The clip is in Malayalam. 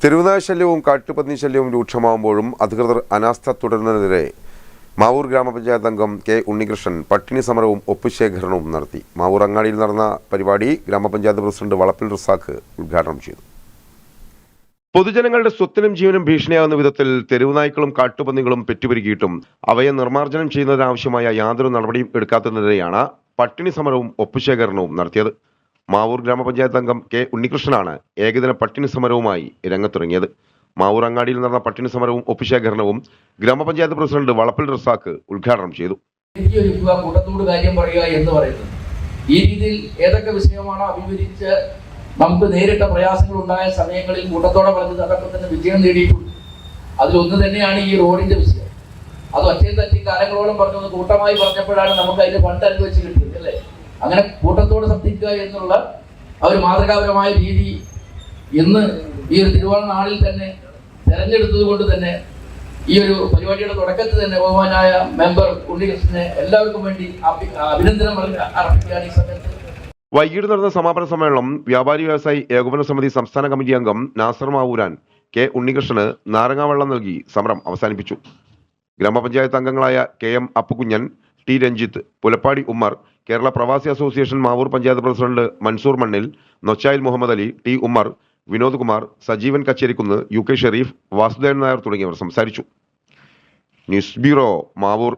തെരുവുനായ ശല്യവും കാട്ടുപന്നി ശല്യവും രൂക്ഷമാവുമ്പോഴും അധികൃതർ അനാസ്ഥ തുടരുന്നതിനെതിരെ മാവൂർ ഗ്രാമപഞ്ചായത്ത് അംഗം കെ ഉണ്ണികൃഷ്ണൻ പട്ടിണി സമരവും ഒപ്പുശേഖരണവും നടത്തി. മാവൂർ അങ്ങാടിയിൽ നടന്ന പരിപാടി ഗ്രാമപഞ്ചായത്ത് പ്രസിഡന്റ് വളപ്പിൽ റസാഖ് ഉദ്ഘാടനം ചെയ്തു. പൊതുജനങ്ങളുടെ സ്വത്തിനും ജീവനും ഭീഷണിയാവുന്ന വിധത്തിൽ തെരുവുനായ്ക്കളും കാട്ടുപന്നികളും പെറ്റുപെരുകിയിട്ടും അവയെ നിർമ്മാർജനം ചെയ്യുന്നതിനാവശ്യമായ യാതൊരു നടപടിയും എടുക്കാത്തതിനെതിരെയാണ് പട്ടിണി സമരവും ഒപ്പുശേഖരണവും നടത്തിയത്. മാവൂർ ഗ്രാമപഞ്ചായത്ത് അംഗം കെ ഉണ്ണികൃഷ്ണനാണ് ഏകദിന പട്ടിണി സമരവുമായി രംഗത്തിറങ്ങിയത്. മാവൂർ അങ്ങാടിയിൽ നടന്ന പട്ടിണി സമരവും ഒപ്പുശേഖരണവും ഗ്രാമപഞ്ചായത്ത് പ്രസിഡന്റ് വളപ്പിൽ റസാഖ് ഉദ്ഘാടനം ചെയ്തു. എന്ന് ഈ രീതിയിൽ ഏതൊക്കെ വിഷയമാണ് അഭിമുഖീകരിച്ച് നമുക്ക് നേരിട്ട പ്രയാസങ്ങൾ ഉണ്ടായ സമയങ്ങളിൽ കൂട്ടത്തോടെ പറഞ്ഞത് അതൊക്കെ തന്നെ വിജയം നേടിയിട്ടുണ്ട്. അതിലൊന്ന് തന്നെയാണ് ഈ റോഡിന്റെ വിഷയം. അത് ഒറ്റയും തട്ടി കാലങ്ങളോളം പറഞ്ഞു കൂട്ടമായി പറഞ്ഞപ്പോഴാണ് നമുക്ക് അതിന്റെ ഫണ്ട് അനുവദിച്ച് കിട്ടിയത് അല്ലേ? അങ്ങനെ കൂട്ടത്തോട് ശബ്ദിക്കുക എന്നുള്ള ആ ഒരു മാതൃകാപരമായ രീതി ഇന്ന് ഈ ഒരു തിരുവോണ നാളിൽ തന്നെ തെരഞ്ഞെടുത്തത് കൊണ്ട് തന്നെ ഈ ഒരു പരിപാടിയുടെ തുടക്കത്തിൽ തന്നെ ബഹുമാനായ മെമ്പർ ഉണ്ണികൃഷ്ണനെ എല്ലാവർക്കും വേണ്ടി അഭിനന്ദനം അർപ്പിക്കുകയാണ് ഈ സമയത്ത്. വൈകിട്ട് നടന്ന സമാപന സമ്മേളനം വ്യാപാരി വ്യവസായി ഏകോപന സമിതി സംസ്ഥാന കമ്മിറ്റി അംഗം നാസർ മാവൂരാൻ കെ ഉണ്ണികൃഷ്ണന് നാരങ്ങാവെള്ളം നൽകി സമരം അവസാനിപ്പിച്ചു. ഗ്രാമപഞ്ചായത്ത് അംഗങ്ങളായ K M Appukunjan T Ranjith Pulappadi Ummer Kerala Pravasi association Mavoor panchayat president Mansoor Mannil Nochayil Muhammad Ali T Ummer Vinod Kumar Sajeevan Kacherikunnu U K Shareef Vasudevan Nair തുടങ്ങിയവർ സംസാരിച്ചു. News bureau Mavoor.